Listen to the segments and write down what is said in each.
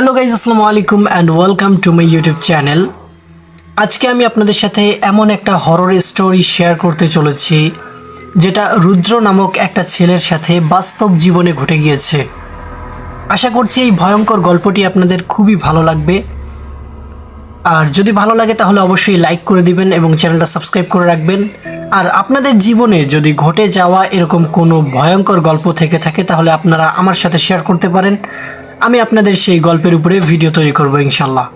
Hello guys আসসালামু আলাইকুম and welcome to my YouTube channel আজকে আমি আপনাদের সাথে এমন একটা হরর স্টোরি শেয়ার করতে চলেছি, যেটা রুদ্র নামক একটা ছেলের সাথে বাস্তব জীবনে ঘটে গিয়েছে। আশা করছি এই ভয়ঙ্কর গল্পটি আপনাদের খুবই ভালো লাগবে। আর যদি ভালো লাগে তাহলে অবশ্যই লাইক করে দিবেন এবং চ্যানেলটা সাবস্ক্রাইব করে রাখবেন। আর আপনাদের জীবনে যদি ঘটে যাওয়া এরকম কোনো ভয়ঙ্কর গল্প থেকে থাকে, তাহলে আপনারা আমার সাথে শেয়ার করতে পারেন। আমি আপনাদের সেই গল্পের উপরে ভিডিও তৈরি করব ইনশাল্লাহ।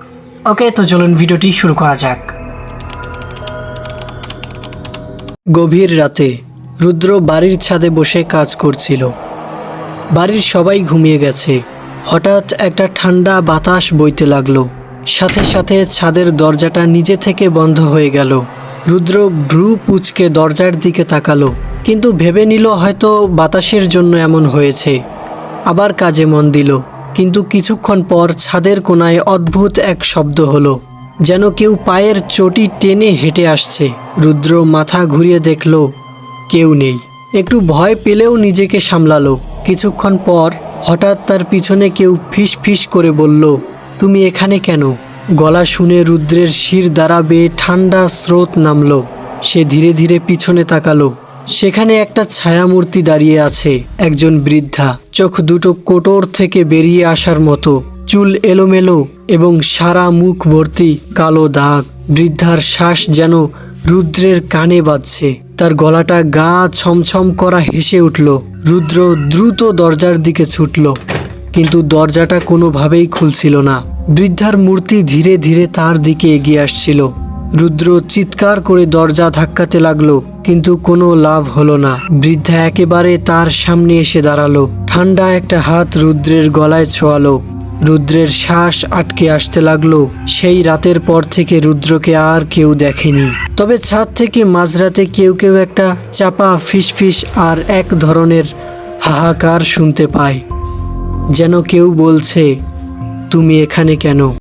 ওকে, তো চলুন ভিডিওটি শুরু করা যাক। গভীর রাতে রুদ্র বাড়ির ছাদে বসে কাজ করছিল। বাড়ির সবাই ঘুমিয়ে গেছে। হঠাৎ একটা ঠান্ডা বাতাস বইতে লাগল। সাথে সাথে ছাদের দরজাটা নিজে থেকে বন্ধ হয়ে গেল। রুদ্র ভ্রু পুচকে দরজার দিকে তাকালো, কিন্তু ভেবে নিল হয়তো বাতাসের জন্য এমন হয়েছে। আবার কাজে মন দিল। কিন্তু কিছুক্ষণ পর ছাদের কোনায় অদ্ভুত এক শব্দ হলো, যেন কেউ পায়ের চটি টেনে হেঁটে আসছে। রুদ্র মাথা ঘুরিয়ে দেখল, কেউ নেই। একটু ভয় পেলেও নিজেকে সামলালো। কিছুক্ষণ পর হঠাৎ তার পিছনে কেউ ফিস ফিস করে বলল, তুমি এখানে কেন? গলা শুনে রুদ্রের শির বেয়ে ঠান্ডা স্রোত নামলো। সে ধীরে ধীরে পিছনে তাকালো। সেখানে একটা ছায়ামূর্তি দাঁড়িয়ে আছে, একজন বৃদ্ধা। চোখ দুটো কোটর থেকে বেরিয়ে আসার মতো। চুল এলোমেলো এবং সারা মুখ ভর্তি কালো দাগ। বৃদ্ধার শ্বাস যেন রুদ্রের কানে বাজছে। তার গলাটা গা ছমছম করা হেসে উঠল। রুদ্র দ্রুত দরজার দিকে ছুটল, কিন্তু দরজাটা কোনোভাবেই খুলছিল না। বৃদ্ধার মূর্তি ধীরে ধীরে তার দিকে এগিয়ে আসছিল। রুদ্র চিৎকার করে দরজা ধাক্কাতে লাগল, কিন্তু কোনো লাভ হলো না। বৃদ্ধা একেবারে তার সামনে এসে দাঁড়াল। ঠান্ডা একটা হাত রুদ্রের গলায় ছোঁয়ালো। রুদ্রের শ্বাস আটকে আসতে লাগল। সেই রাতের পর থেকে রুদ্রকে আর কেউ দেখেনি। তবে ছাদ থেকে মাঝরাতে কেউ কেউ একটা চাপা ফিসফিস আর এক ধরনের হাহাকার শুনতে পায়। যেন কেউ বলছে, তুমি এখানে কেন?